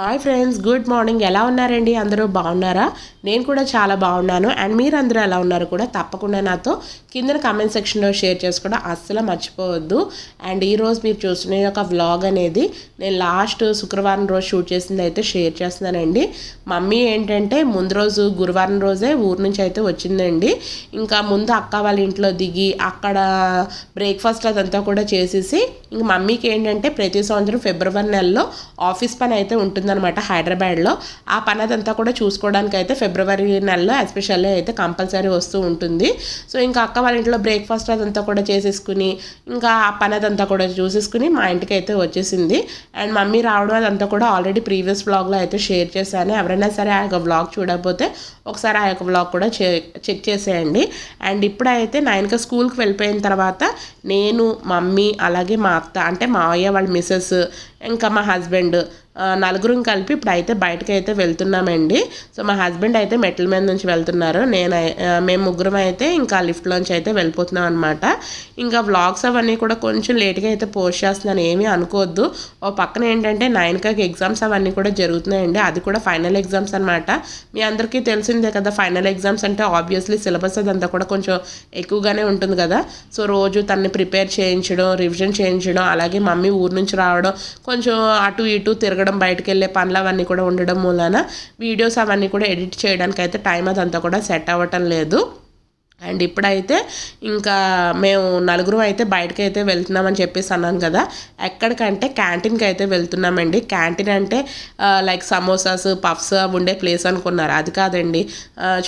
Hi friends good morning ఎలా ఉన్నారండి? అందరూ బాగున్నారా? నేను కూడా చాలా బాగున్నాను. అండ్ మీరు అందరూ ఎలా ఉన్నారు కూడా తప్పకుండా నాతో కింద కమెంట్ సెక్షన్లో షేర్ చేసుకోవడం అస్సలు మర్చిపోవద్దు. అండ్ ఈరోజు మీరు చూస్తున్న ఒక యొక్క వ్లాగ్ అనేది నేను లాస్ట్ శుక్రవారం రోజు షూట్ చేసింది అయితే షేర్ చేస్తున్నానండి. మమ్మీ ఏంటంటే ముందు రోజు గురువారం రోజే ఊరు నుంచి అయితే వచ్చిందండి. ఇంకా ముందు అక్క వాళ్ళ ఇంట్లో దిగి అక్కడ బ్రేక్ఫాస్ట్ అదంతా కూడా చేసేసి ఇంక మమ్మీకి ఏంటంటే ప్రతి సంవత్సరం ఫిబ్రవరి నెలలో ఆఫీస్ పని అయితే ఉంటుంది ఉంటుందన్నమాట హైదరాబాద్లో. ఆ పని అదంతా కూడా చూసుకోవడానికి అయితే ఫిబ్రవరి నెలలో ఎస్పెషల్లీ అయితే కంపల్సరీ వస్తూ ఉంటుంది. సో ఇంకా అక్క వాళ్ళ ఇంట్లో బ్రేక్ఫాస్ట్ అదంతా కూడా చేసేసుకుని ఇంకా ఆ పని అదంతా కూడా చూసేసుకుని మా ఇంటికి అయితే వచ్చేసింది. అండ్ మమ్మీ రావడం అదంతా కూడా ఆల్రెడీ ప్రీవియస్ బ్లాగ్లో అయితే షేర్ చేశాను. ఎవరైనా సరే ఆ యొక్క బ్లాగ్ చూడకపోతే ఒకసారి ఆ యొక్క బ్లాగ్ కూడా చెక్ చేసేయండి. అండ్ ఇప్పుడైతే నైన్కి స్కూల్కి వెళ్ళిపోయిన తర్వాత నేను మమ్మీ అలాగే మా అత్త అంటే మా అయ్య వాళ్ళ మిస్సెస్ ఇంకా మా హస్బెండ్ నలుగురం కలిపి ఇప్పుడు అయితే బయటకు అయితే వెళ్తున్నామండి. సో మా హస్బెండ్ అయితే మెట్ల మీద నుంచి వెళ్తున్నారు. నేను మేము ముగ్గురం అయితే ఇంకా లిఫ్ట్లోంచి అయితే వెళ్ళిపోతున్నాం అనమాట ఇంకా వ్లాగ్స్ అవన్నీ కూడా కొంచెం లేట్గా అయితే పోస్ట్ చేస్తున్నాను. ఏమీ అనుకోవద్దు. ఓ పక్కన ఏంటంటే నైన్కి ఎగ్జామ్స్ అవన్నీ కూడా జరుగుతున్నాయండి. అది కూడా ఫైనల్ ఎగ్జామ్స్ అనమాట మీ అందరికీ తెలిసిందే కదా ఫైనల్ ఎగ్జామ్స్ అంటే ఆబ్వియస్లీ సిలబస్ అదంతా కూడా కొంచెం ఎక్కువగానే ఉంటుంది కదా. సో రోజు తన్ని ప్రిపేర్ చేయించడం రివిజన్ చేయించడం అలాగే మమ్మీ ఊరు నుంచి రావడం కొంచెం అటు ఇటు తిరగడం బయటకు వెళ్ళే పనులు అవన్నీ కూడా ఉండడం మూలాన వీడియోస్ అవన్నీ కూడా ఎడిట్ చేయడానికి అయితే టైం అదంతా కూడా సెట్ అవ్వటం లేదు. అండ్ ఇప్పుడైతే ఇంకా మేము నలుగురు అయితే బయటకు అయితే వెళ్తున్నామని చెప్పేసి అన్నాను కదా. ఎక్కడికంటే క్యాంటీన్కి అయితే వెళ్తున్నామండి. క్యాంటీన్ అంటే లైక్ సమోసాస్ పఫ్స్ ఉండే ప్లేస్ అనుకున్నారు. అది కాదండి.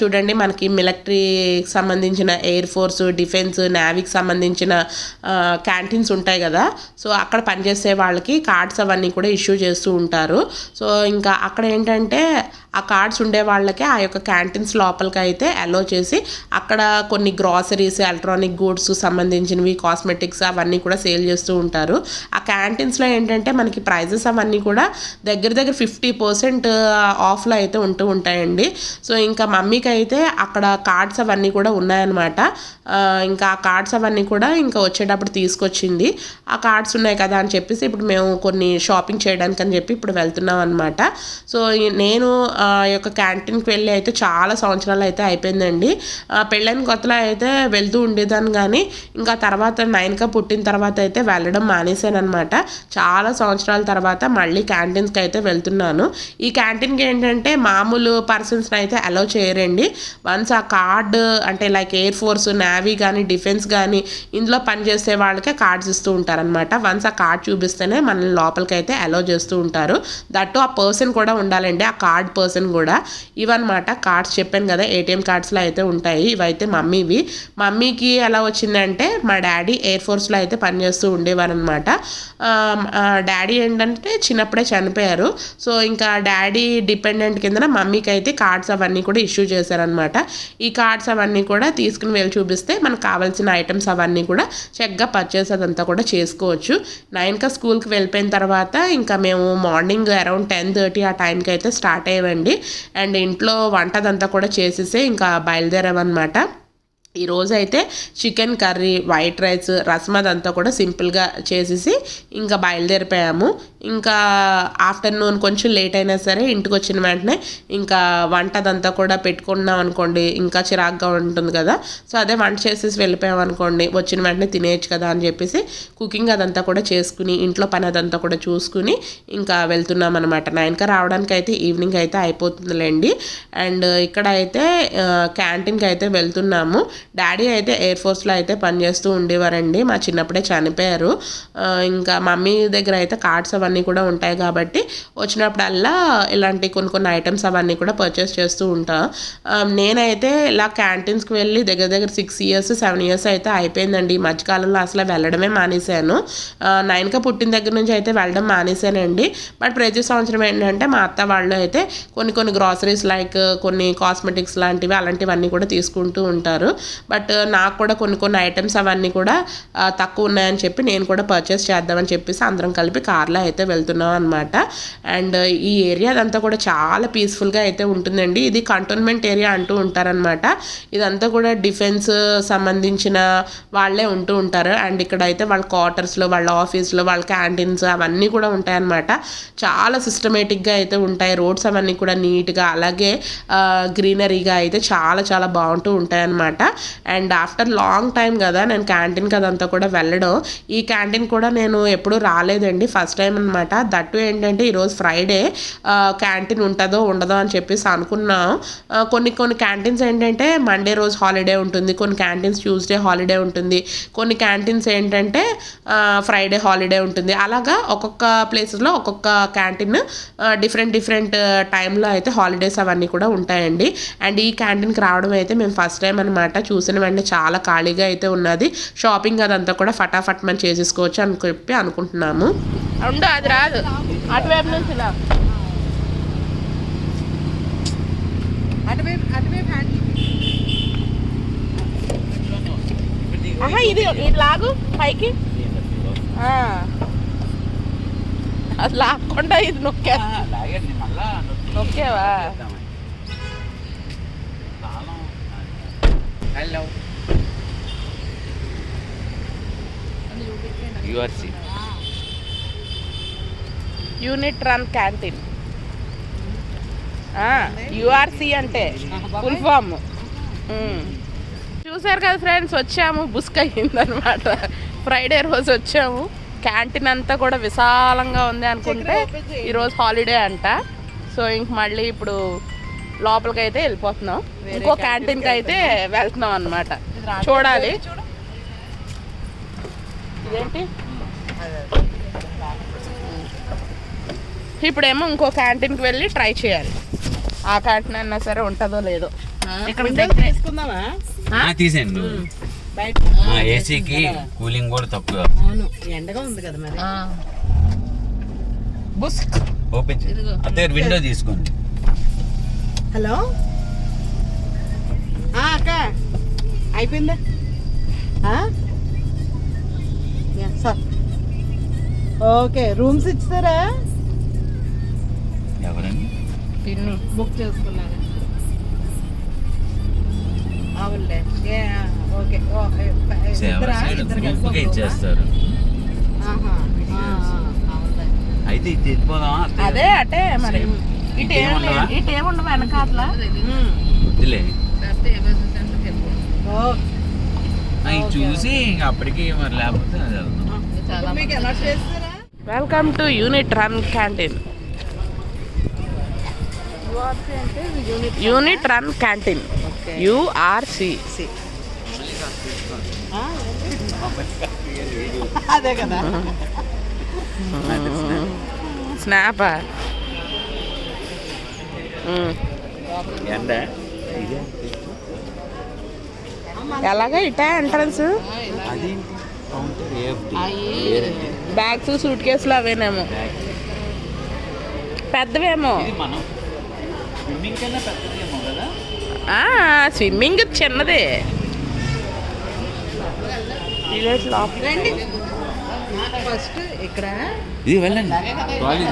చూడండి మనకి మిలిటరీకి సంబంధించిన ఎయిర్ ఫోర్స్ డిఫెన్స్ నేవీకి సంబంధించిన క్యాంటీన్స్ ఉంటాయి కదా. సో అక్కడ పనిచేసే వాళ్ళకి కార్డ్స్ అవన్నీ కూడా ఇష్యూ చేస్తూ ఉంటారు. సో ఇంకా అక్కడ ఏంటంటే ఆ కార్డ్స్ ఉండే వాళ్ళకే ఆ యొక్క క్యాంటీన్స్ లోపలికి అయితే అలో చేసి అక్కడ కొన్ని గ్రాసరీస్ ఎలక్ట్రానిక్ గూడ్స్ సంబంధించినవి కాస్మెటిక్స్ అవన్నీ కూడా సేల్ చేస్తూ ఉంటారు. ఆ క్యాంటీన్స్లో ఏంటంటే మనకి ప్రైజెస్ అవన్నీ కూడా దగ్గర దగ్గర ఫిఫ్టీ పర్సెంట్ ఆఫ్లో అయితే ఉంటూ ఉంటాయండి. సో ఇంకా మమ్మీకి అయితే అక్కడ కార్డ్స్ అవన్నీ కూడా ఉన్నాయన్నమాట. ఇంకా ఆ కార్డ్స్ అవన్నీ కూడా ఇంకా వచ్చేటప్పుడు తీసుకొచ్చింది. ఆ కార్డ్స్ ఉన్నాయి కదా అని చెప్పేసి ఇప్పుడు మేము కొన్ని షాపింగ్ చేయడానికి అని చెప్పి ఇప్పుడు వెళ్తున్నాం అనమాట సో నేను యొక్క క్యాంటీన్కి వెళ్ళి అయితే చాలా సంవత్సరాలు అయితే అయిపోయిందండి. పెళ్ళైన కొత్తలో అయితే వెళ్తూ ఉండేదాన్ని కానీ ఇంకా తర్వాత నైన్గా పుట్టిన తర్వాత అయితే వెళ్ళడం మానేశాను అనమాట చాలా సంవత్సరాల తర్వాత మళ్ళీ క్యాంటీన్స్కి అయితే వెళ్తున్నాను. ఈ క్యాంటీన్కి ఏంటంటే మామూలు పర్సన్స్ని అయితే అలౌ చేయరండి. వన్స్ ఆ కార్డు అంటే లైక్ ఎయిర్ ఫోర్స్ నేవీ కానీ డిఫెన్స్ కానీ ఇందులో పనిచేసే వాళ్ళకే కార్డ్స్ ఇస్తూ ఉంటారనమాట వన్స్ ఆ కార్డ్ చూపిస్తేనే మనల్ని లోపలికి అయితే అలో చేస్తూ ఉంటారు. దట్టు ఆ పర్సన్ కూడా ఉండాలండి ఆ కార్డ్ పర్సన్ కూడా. ఇవన్నమాట కార్డ్స్ చెప్పాను కదా ఏటీఎం కార్డ్స్లో అయితే ఉంటాయి. ఇవైతే మమ్మీవి. మమ్మీకి ఎలా వచ్చిందంటే మా డాడీ ఎయిర్ ఫోర్స్లో అయితే పనిచేస్తూ ఉండేవారు అనమాట డాడీ ఏంటంటే చిన్నప్పుడే చనిపోయారు. సో ఇంకా డాడీ డిపెండెంట్ కింద మమ్మీకి అయితే కార్డ్స్ అవన్నీ కూడా ఇష్యూ చేశారనమాట ఈ కార్డ్స్ అవన్నీ కూడా తీసుకుని వెళ్ళి చూపిస్తే మనకు కావాల్సిన ఐటమ్స్ అవన్నీ కూడా చక్కగా పర్చేస్ అదంతా కూడా చేసుకోవచ్చు. నైన్కా స్కూల్కి వెళ్ళిపోయిన తర్వాత ఇంకా మేము మార్నింగ్ అరౌండ్ టెన్ థర్టీ ఆ టైంకి అయితే స్టార్ట్ అయ్యేవండి అండ్ ఇంట్లో వంటదంతా కూడా చేసేసే ఇంకా బయలుదేరామన్నమాట. ఈరోజు అయితే చికెన్ కర్రీ వైట్ రైస్ రసం అదంతా కూడా సింపుల్గా చేసేసి ఇంకా బయలుదేరిపోయాము. ఇంకా ఆఫ్టర్నూన్ కొంచెం లేట్ అయినా సరే ఇంటికి వచ్చిన వెంటనే ఇంకా వంట అదంతా కూడా పెట్టుకున్నాం అనుకోండి. ఇంకా చిరాగ్గా ఉంటుంది కదా. సో అదే వంట చేసేసి వెళ్ళిపోయాం అనుకోండి. వచ్చిన వెంటనే తినేయచ్చు కదా అని చెప్పేసి కుకింగ్ అదంతా కూడా చేసుకుని ఇంట్లో పని అదంతా కూడా చూసుకుని ఇంకా వెళ్తున్నాం అనమాట నైన్కి రావడానికి అయితే ఈవినింగ్ అయితే అయిపోతుందిలేండి. అండ్ ఇక్కడ అయితే క్యాంటీన్కి అయితే వెళ్తున్నాము. డాడీ అయితే ఎయిర్ ఫోర్స్లో అయితే పనిచేస్తూ ఉండేవారండి. మా చిన్నప్పుడే చనిపోయారు. ఇంకా మమ్మీ దగ్గర అయితే కార్డ్స్ అవన్నీ కూడా ఉంటాయి కాబట్టి వచ్చినప్పుడల్లా ఇలాంటి కొన్ని కొన్ని ఐటమ్స్ అవన్నీ కూడా పర్చేస్ చేస్తూ ఉంటా. నేనైతే ఇలా క్యాంటీన్స్కి వెళ్ళి దగ్గర దగ్గర సిక్స్ ఇయర్స్ సెవెన్ ఇయర్స్ అయితే అయిపోయిందండి. ఈ మధ్యకాలంలో అసలు వెళ్ళడమే మానేశాను. నైన్గా పుట్టిన దగ్గర నుంచి అయితే వెళ్ళడం మానేశానండి. బట్ ప్రతి సంవత్సరం ఏంటంటే మా అత్త వాళ్ళు అయితే కొన్ని కొన్ని గ్రాసరీస్ లైక్ కొన్ని కాస్మెటిక్స్ లాంటివి అలాంటివన్నీ కూడా తీసుకుంటూ ఉంటారు. బట్ నాకు కూడా కొన్ని కొన్ని ఐటమ్స్ అవన్నీ కూడా తక్కువ ఉన్నాయని చెప్పి నేను కూడా పర్చేస్ చేద్దామని చెప్పేసి అందరం కలిపి కార్లో అయితే అయితే వెళ్తున్నాం అనమాట అండ్ ఈ ఏరియా అదంతా కూడా చాలా పీస్ఫుల్గా అయితే ఉంటుందండి. ఇది కంటోన్మెంట్ ఏరియా అంటూ ఉంటారనమాట ఇదంతా కూడా డిఫెన్స్ సంబంధించిన వాళ్ళే ఉంటూ ఉంటారు. అండ్ ఇక్కడ అయితే వాళ్ళ క్వార్టర్స్లో వాళ్ళ ఆఫీస్లో వాళ్ళ క్యాంటీన్స్ అవన్నీ కూడా ఉంటాయన్నమాట. చాలా సిస్టమేటిక్గా అయితే ఉంటాయి. రోడ్స్ అవన్నీ కూడా నీట్గా అలాగే గ్రీనరీగా అయితే చాలా చాలా బాగుంటూ ఉంటాయన్నమాట. అండ్ ఆఫ్టర్ లాంగ్ టైం కదా నేను క్యాంటీన్కి అదంతా కూడా వెళ్ళడం. ఈ క్యాంటీన్ కూడా నేను ఎప్పుడూ రాలేదండి. ఫస్ట్ టైం అనమాట దట్టు ఏంటంటే ఈరోజు ఫ్రైడే క్యాంటీన్ ఉంటుందో ఉండదో అని చెప్పేసి అనుకున్నాం. కొన్ని కొన్ని క్యాంటీన్స్ ఏంటంటే మండే రోజు హాలిడే ఉంటుంది. కొన్ని క్యాంటీన్స్ ట్యూస్డే హాలిడే ఉంటుంది. కొన్ని క్యాంటీన్స్ ఏంటంటే ఫ్రైడే హాలిడే ఉంటుంది. అలాగా ఒక్కొక్క ప్లేసెస్లో ఒక్కొక్క క్యాంటీన్ డిఫరెంట్ డిఫరెంట్ టైంలో అయితే హాలిడేస్ అవన్నీ కూడా ఉంటాయండి. అండ్ ఈ క్యాంటీన్కి రావడం అయితే మేము ఫస్ట్ టైం అనమాట చూసిన వెంటనే చాలా ఖాళీగా అయితే ఉన్నది. షాపింగ్ అదంతా కూడా ఫటాఫట్ మనం చేసేసుకోవచ్చు అని చెప్పి అనుకుంటున్నాము. ఉండు అది రాదు. అటువైపు నుంచి హ్యాండ్ ఆహా ఇది ఇది లాగు పైకి. అది లాక్కుండా ఇది నొక్కా నొక్కేవా? Hello. URC unit run canteen. URC అంటే ఫుల్ ఫామ్. చూసారు కదా ఫ్రెండ్స్ వచ్చాము బుస్క్ అయ్యిందనమాట. ఫ్రైడే రోజు వచ్చాము. క్యాంటీన్ అంతా కూడా విశాలంగా ఉంది అనుకుంటే ఈరోజు హాలిడే అంట. సో ఇంక మళ్ళీ ఇప్పుడు లోపలికి అయితే వెళ్ళిపోతున్నాం ఇంకో క్యాంటీన్కి అయితే వెళ్తున్నాం అనమాట చూడాలి. ఇదేంటి? ఇప్పుడేమో ఇంకో క్యాంటీన్కి వెళ్ళి ట్రై చేయాలి. ఆ క్యాంటీన్ అయినా సరే ఉంటుందో లేదో. ఇక్కడ తీసుకుందామా? తీసేయండి. ఏసీకి కూలింగ్ కూడా తక్కువ. అవును ఎండగా ఉంది కదా మరి. బుస్. ఓపెన్ అదే విండో తీసుకోండి. హలో? ఆ, అక్క. అయిపోయిందా? ఆ? యా, సార్ ఓకే రూమ్స్ ఇచ్చారా? ఎవరండి? పిన్ని బుక్ చేసుకున్నాను. అవునులే. ఏ, ఓకే? ఇచ్చేస్తారు. అయితే ఇది అదే అంటే మరి. ఇటు ఇటేముండవా? లేదు ఇటు ఏముండవు వెనకాతల? ఉమ్, వద్దులే. ఓ, అవి చూసి అప్పటికి మరి లేకపోతే welcome to unit run canteen unit run canteen URC ఆ, అదే కదా. స్నాప్ ఎలాగా? ఇటా ఎంట్రన్స్ బ్యాగ్స్ సూట్ కేసులు అవేనేమో. పెద్దవేమో. ఇది మనం. స్విమ్మింగ్ కన్నా పెద్దదేమో కదా? స్విమ్మింగ్ చిన్నదే. విలేజ్ లోపల రండి. ఫస్ట్ ఇక్కడ ఇది వెళ్ళండి. ట్రాలీ.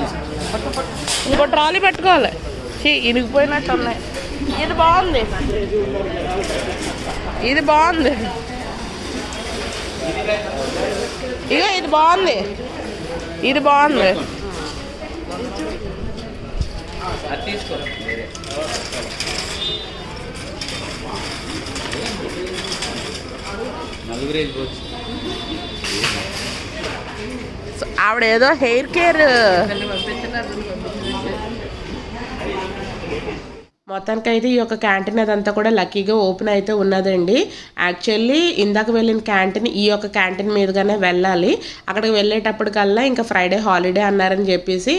ఇంకో ట్రాలీ పెట్టుకోవాలి. చీ ఇరిగిపోయినట్టు ఉన్నాయి. ఇది బాగుంది. ఇది బాగుంది. ఇగో ఇది బాగుంది. ఇది బాగుంది. తీసుకో. ఆవిడ ఏదో హెయిర్ కేర్ మొత్తానికి అయితే ఈ యొక్క క్యాంటీన్ అదంతా కూడా లక్కీగా ఓపెన్ అయితే ఉన్నదండి. యాక్చువల్లీ ఇందాక వెళ్ళిన క్యాంటీన్ ఈ యొక్క క్యాంటీన్ మీదుగానే వెళ్ళాలి. అక్కడికి వెళ్ళేటప్పటికల్లా ఇంకా ఫ్రైడే హాలిడే అన్నారని చెప్పేసి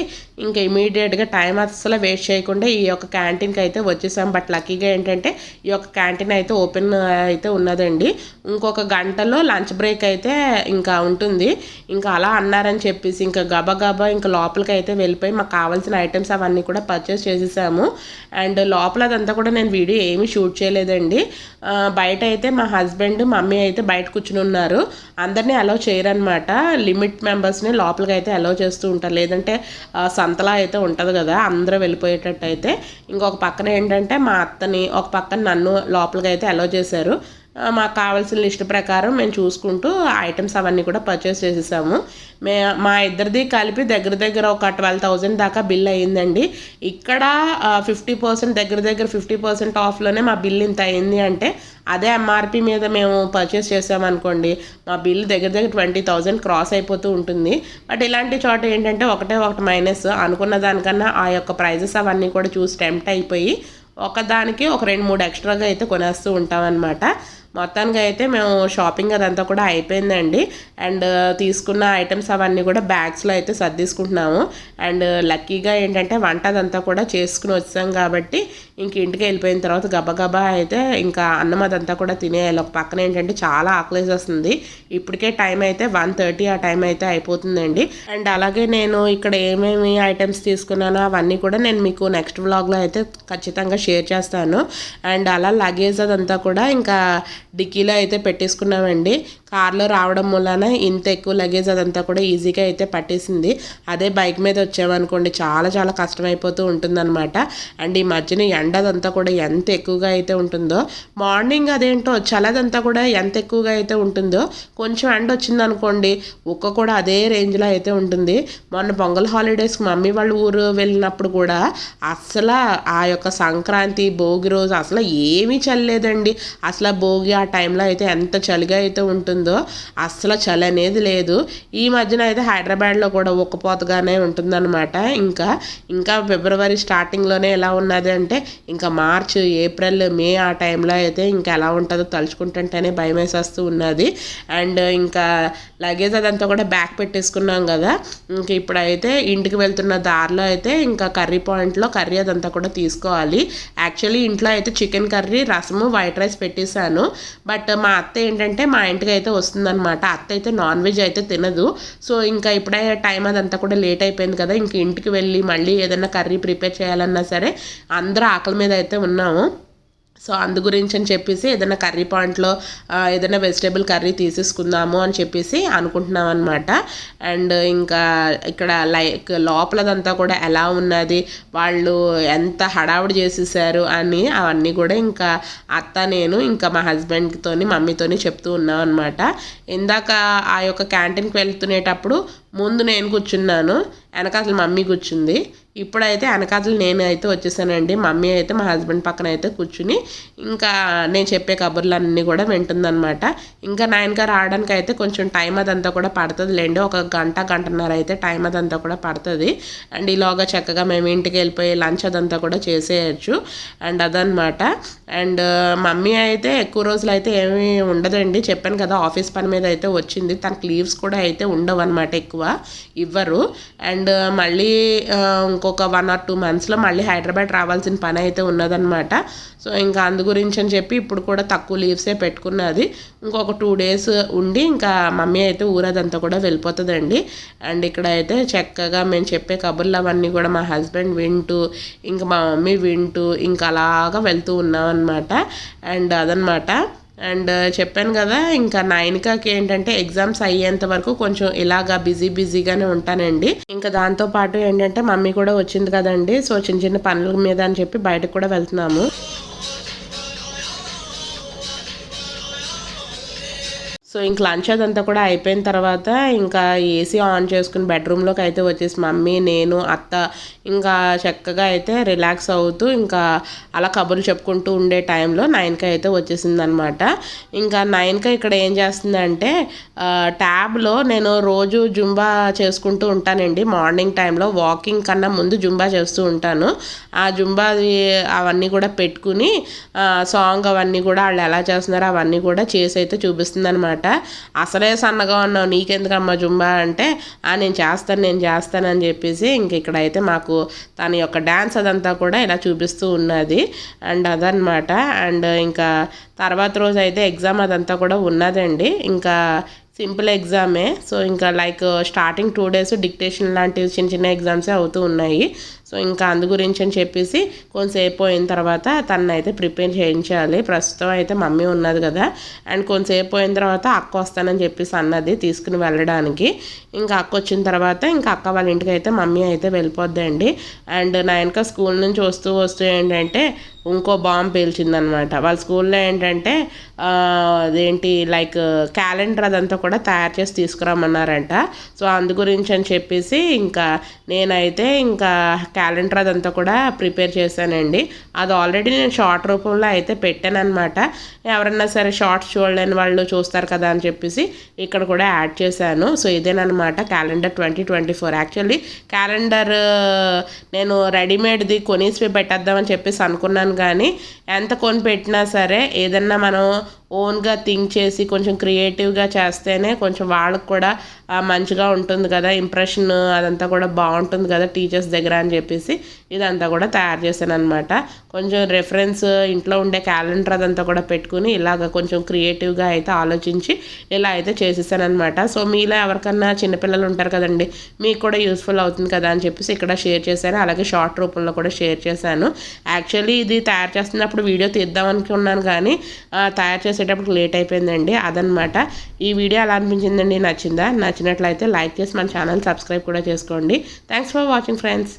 ఇంకా ఇమీడియట్గా టైం అసలు వేస్ట్ చేయకుండా ఈ యొక్క క్యాంటీన్కి అయితే వచ్చేసాం. బట్ లక్కీగా ఏంటంటే ఈ యొక్క క్యాంటీన్ అయితే ఓపెన్ అయితే ఉన్నదండి. ఇంకొక గంటలో లంచ్ బ్రేక్ అయితే ఇంకా ఉంటుంది. ఇంకా అలా అన్నారని చెప్పేసి ఇంకా గబా గబా ఇంకా లోపలికి అయితే వెళ్ళిపోయి మాకు కావాల్సిన ఐటమ్స్ అవన్నీ కూడా పర్చేస్ చేసేసాము. అండ్ లోపల అదంతా కూడా నేను వీడియో ఏమీ షూట్ చేయలేదండి. బయట అయితే మా హస్బెండ్ మమ్మీ అయితే బయట కూర్చుని ఉన్నారు. అందరినీ అలౌ చేయరనమాట లిమిట్ మెంబర్స్ని లోపలికి అయితే అలౌ చేస్తూ ఉంటారు. లేదంటే సంతలా అయితే ఉంటుంది కదా అందరూ వెళ్ళిపోయేటట్టు అయితే. ఇంకొక పక్కన ఏంటంటే మా అత్తని ఒక పక్కన నన్ను లోపలికి అయితే అలౌ చేశారు. మాకు కావాల్సిన లిస్ట్ ప్రకారం మేము చూసుకుంటూ ఐటమ్స్ అవన్నీ కూడా పర్చేస్ చేసేసాము. మే మా ఇద్దరిది కలిపి దగ్గర దగ్గర ఒక ట్వెల్వ్ థౌజండ్ దాకా బిల్ అయ్యిందండి. ఇక్కడ ఫిఫ్టీ పర్సెంట్ దగ్గర దగ్గర ఫిఫ్టీ పర్సెంట్ ఆఫ్లోనే మా బిల్ ఇంత అయింది అంటే అదే ఎంఆర్పి మీద మేము పర్చేస్ చేసామనుకోండి మా బిల్ దగ్గర దగ్గర ట్వంటీ థౌజండ్ క్రాస్ అయిపోతూ ఉంటుంది. బట్ ఇలాంటి చోట ఏంటంటే ఒకటే ఒకటి మైనస్ అనుకున్న దానికన్నా ఆ యొక్క ప్రైజెస్ అవన్నీ కూడా చూసి టెంప్ట్ అయిపోయి ఒకదానికి ఒక రెండు మూడు ఎక్స్ట్రాగా అయితే కొనేస్తూ ఉంటామన్నమాట మొత్తానికి అయితే మేము షాపింగ్ అదంతా కూడా అయిపోయిందండి. అండ్ తీసుకున్న ఐటమ్స్ అవన్నీ కూడా బ్యాగ్స్లో అయితే సర్దీసుకుంటున్నాము. అండ్ లక్కీగా ఏంటంటే వంట అదంతా కూడా చేసుకుని వచ్చాం కాబట్టి ఇంక ఇంటికి వెళ్ళిపోయిన తర్వాత గబగబా అయితే ఇంకా అన్నం అదంతా కూడా తినేయాలి. ఒక పక్కన ఏంటంటే చాలా ఆకలేసేస్తుంది. ఇప్పటికే టైం అయితే వన్ థర్టీ ఆ టైం అయితే అయిపోతుందండి. అండ్ అలాగే నేను ఇక్కడ ఏమేమి ఐటమ్స్ తీసుకున్నానో అవన్నీ కూడా నేను మీకు నెక్స్ట్ వ్లాగ్లో అయితే ఖచ్చితంగా షేర్ చేస్తాను. అండ్ అలా లగేజ్ అదంతా కూడా ఇంకా డిక్కీలో అయితే పెట్టేసుకున్నామండి. కార్లో రావడం వలన ఇంత ఎక్కువ లగేజ్ అదంతా కూడా ఈజీగా అయితే పట్టేసింది. అదే బైక్ మీద వచ్చామనుకోండి చాలా చాలా కష్టమైపోతూ ఉంటుందన్నమాట. అండ్ ఈ మధ్యన ఎండ అదంతా కూడా ఎంత ఎక్కువగా అయితే ఉంటుందో మార్నింగ్ అదేంటో చలదంతా కూడా ఎంత ఎక్కువగా అయితే ఉంటుందో కొంచెం ఎండ వచ్చింది అనుకోండి ఉక్క కూడా అదే రేంజ్లో అయితే ఉంటుంది. మొన్న పొంగల్ హాలిడేస్కి మమ్మీ వాళ్ళ ఊరు వెళ్ళినప్పుడు కూడా అసలు ఆ యొక్క సంక్రాంతి భోగి రోజు అసలు ఏమీ చల్లేదండి అసలు భోగి ఆ టైంలో అయితే ఎంత చలిగా అయితే ఉంటుందో అసలు చలి అనేది లేదు. ఈ మధ్యన అయితే హైదరాబాద్లో కూడా ఉక్కపోతగానే ఉంటుందన్నమాట. ఇంకా ఇంకా ఫిబ్రవరి స్టార్టింగ్లోనే ఎలా ఉన్నది అంటే ఇంకా మార్చ్ ఏప్రిల్ మే ఆ టైంలో అయితే ఇంకా ఎలా ఉంటుందో తలుచుకుంటుంటేనే భయం వేసేస్తూ ఉన్నది. అండ్ ఇంకా లగేజ్ అదంతా కూడా బ్యాక్ పెట్టేసుకున్నాం కదా. ఇంక ఇప్పుడైతే ఇంటికి వెళ్తున్న దారిలో అయితే ఇంకా కర్రీ పాయింట్లో కర్రీ అదంతా కూడా తీసుకోవాలి. యాక్చువల్లీ ఇంట్లో అయితే చికెన్ కర్రీ రసము వైట్ రైస్ పెట్టేశాను. బట్ మా అత్త ఏంటంటే మా ఇంటికి అయితే వస్తుందన్నమాట. అత్త అయితే నాన్ వెజ్ అయితే తినదు. సో ఇంకా ఇప్పుడే టైం అదంతా కూడా లేట్ అయిపోయింది కదా ఇంక ఇంటికి వెళ్ళి మళ్ళీ ఏదైనా కర్రీ ప్రిపేర్ చేయాలన్నా సరే అందరూ ఆకలి మీద అయితే ఉన్నాము. సో అందు గురించి అని చెప్పేసి ఏదైనా కర్రీ పాయింట్లో ఏదైనా వెజిటేబుల్ కర్రీ తీసేసుకుందాము అని చెప్పేసి అనుకుంటున్నాం అనమాట అండ్ ఇంకా ఇక్కడ లైక్ లోపలదంతా కూడా ఎలా ఉన్నది వాళ్ళు ఎంత హడావుడి చేసేసారు అని అవన్నీ కూడా ఇంకా అత్త నేను ఇంకా మా హస్బెండ్తోని మమ్మీతోని చెప్తూ ఉన్నాం అనమాట ఇందాక ఆ యొక్క క్యాంటీన్కి వెళ్తునేటప్పుడు ముందు నేను కూర్చున్నాను వెనక అసలు మమ్మీ కూర్చుంది. ఇప్పుడైతే వెనకాతలు నేను అయితే వచ్చేసానండి. మమ్మీ అయితే మా హస్బెండ్ పక్కన అయితే కూర్చుని ఇంకా నేను చెప్పే కబుర్లు అన్నీ కూడా వింటుందన్నమాట. ఇంకా నైన్గా రావడానికి అయితే కొంచెం టైం అదంతా కూడా పడుతుంది లేండి. ఒక గంట గంటన్నర అయితే టైం అదంతా కూడా పడుతుంది. అండ్ ఈలోగా చక్కగా మేము ఇంటికి వెళ్ళిపోయి లంచ్ అదంతా కూడా చేసేయచ్చు. అండ్ అదనమాట అండ్ మమ్మీ అయితే ఎక్కువ రోజులు అయితే ఏమీ ఉండదండి. చెప్పాను కదా ఆఫీస్ పని మీద అయితే వచ్చింది. తనకి లీవ్స్ కూడా అయితే ఉండవు అనమాట ఎక్కువ ఇవ్వరు. అండ్ మళ్ళీ ఇంకో ఇంకొక వన్ ఆర్ టూ మంత్స్లో మళ్ళీ హైదరాబాద్ రావాల్సిన పని అయితే ఉన్నదన్నమాట. సో ఇంకా అందు గురించి అని చెప్పి ఇప్పుడు కూడా తక్కువ లీవ్సే పెట్టుకున్నది. ఇంకొక టూ డేస్ ఉండి ఇంకా మమ్మీ అయితే ఊరదంతా కూడా వెళ్ళిపోతుందండి. అండ్ ఇక్కడ అయితే చక్కగా మేము చెప్పే కబుర్లు అవన్నీ కూడా మా హస్బెండ్ వింటూ ఇంకా మా మమ్మీ వింటూ ఇంకా అలాగా వెళ్తూ ఉన్నాం అనమాట అండ్ అదనమాట అండ్ uh, చెప్పాను కదా ఇంకా నైన్కాకి ఏంటంటే ఎగ్జామ్స్ అయ్యేంత వరకు కొంచెం ఇలాగా బిజీ బిజీగానే ఉంటానండి. ఇంకా దాంతో పాటు ఏంటంటే మమ్మీ కూడా వచ్చింది కదండి సో చిన్న చిన్న పనుల మీద అని చెప్పి బయటకు కూడా వెళ్తున్నాము. సో ఇంక లంచ్ అదంతా కూడా అయిపోయిన తర్వాత ఇంకా ఏసీ ఆన్ చేసుకుని బెడ్రూమ్లోకి అయితే వచ్చేసి మమ్మీ నేను అత్త ఇంకా చక్కగా అయితే రిలాక్స్ అవుతూ ఇంకా అలా కబుర్లు చెప్పుకుంటూ ఉండే టైంలో నైన్కి అయితే వచ్చేసింది అనమాట ఇంకా నైన్కి ఇక్కడ ఏం చేస్తుందంటే ట్యాబ్లో నేను రోజు జుంబా చేసుకుంటూ ఉంటానండి. మార్నింగ్ టైంలో వాకింగ్ కన్నా ముందు జుంబా చేస్తూ ఉంటాను. ఆ జుంబా అవన్నీ కూడా పెట్టుకుని సాంగ్ అవన్నీ కూడా వాళ్ళు ఎలా చేస్తున్నారో అవన్నీ కూడా చేసి అయితే చూపిస్తుంది అనమాట అసలే సన్నగా ఉన్నావు నీకెందుకమ్మా జుంబా అంటే "ఆ, నేను చేస్తాను నేను చేస్తానని చెప్పేసి ఇంక ఇక్కడైతే మాకు తన యొక్క డ్యాన్స్ అదంతా కూడా ఇలా చూపిస్తూ ఉన్నది. అండ్ అదనమాట అండ్ ఇంకా తర్వాత రోజు అయితే ఎగ్జామ్ అదంతా కూడా ఉన్నదండి. ఇంకా సింపుల్ ఎగ్జామే. సో ఇంకా like starting two days dictation లాంటివి చిన్న చిన్న ఎగ్జామ్సే అవుతూ ఉన్నాయి. సో ఇంకా అందు గురించి అని చెప్పేసి కొంతసేపు అయిన తర్వాత తనని అయితే ప్రిపేర్ చేయించాలి. ప్రస్తుతం అయితే మమ్మీ ఉన్నది కదా. అండ్ కొంతసేపు అయిన తర్వాత అక్క వస్తానని చెప్పేసి అన్నది తీసుకుని వెళ్ళడానికి. ఇంకా అక్క వచ్చిన తర్వాత ఇంకా అక్క వాళ్ళ ఇంటికి అయితే మమ్మీ అయితే వెళ్ళిపోద్దండి. అండ్ నా వెనక స్కూల్ నుంచి వస్తూ వస్తూ ఏంటంటే ఇంకో బాంబు పేల్చిందనమాట. వాళ్ళ స్కూల్లో ఏంటంటే అదేంటి లైక్ క్యాలెండర్ అదంతా కూడా తయారు చేసి తీసుకురామన్నారంట సో అందు గురించి అని చెప్పేసి ఇంకా నేనైతే ఇంకా క్యాలెండర్ అదంతా కూడా ప్రిపేర్ చేశానండి. అది ఆల్రెడీ నేను షార్ట్ రూపంలో అయితే పెట్టాను అనమాట ఎవరన్నా సరే షార్ట్స్ చూడలేని వాళ్ళు చూస్తారు కదా అని చెప్పేసి ఇక్కడ కూడా యాడ్ చేశాను. So ఇదేనమాట calendar twenty twenty four. Actually calendar నేను రెడీమేడ్ది కొనేసి పెట్టేద్దామని చెప్పేసి అనుకున్నాను కానీ ఎంత కొని పెట్టినా సరే ఏదన్నా మనం ఓన్గా థింక్ చేసి కొంచెం క్రియేటివ్గా చేస్తేనే కొంచెం వాళ్ళకు కూడా మంచిగా ఉంటుంది కదా. ఇంప్రెషన్ అదంతా కూడా బాగుంటుంది కదా టీచర్స్ దగ్గర అని చెప్పి చెప్పేసి ఇదంతా కూడా తయారు చేశాను అనమాట కొంచెం రెఫరెన్స్ ఇంట్లో ఉండే క్యాలెండర్ అదంతా కూడా పెట్టుకుని ఇలాగ కొంచెం క్రియేటివ్గా అయితే ఆలోచించి ఇలా అయితే చేసేసాను అనమాట సో మీలో ఎవరికన్నా చిన్నపిల్లలు ఉంటారు కదండి మీకు కూడా యూస్ఫుల్ అవుతుంది కదా అని చెప్పేసి ఇక్కడ షేర్ చేశాను. అలాగే షార్ట్ రూపంలో కూడా షేర్ చేశాను. యాక్చువల్లీ ఇది తయారు చేస్తున్నప్పుడు వీడియో తీద్దాం అనుకున్నాను కానీ తయారు చేసేటప్పుడు లేట్ అయిపోయిందండి. అదనమాట ఈ వీడియో ఎలా అనిపించిందండి? నచ్చిందా? నచ్చినట్లయితే లైక్ చేసి మన ఛానల్ సబ్స్క్రైబ్ కూడా చేసుకోండి. Thanks for watching friends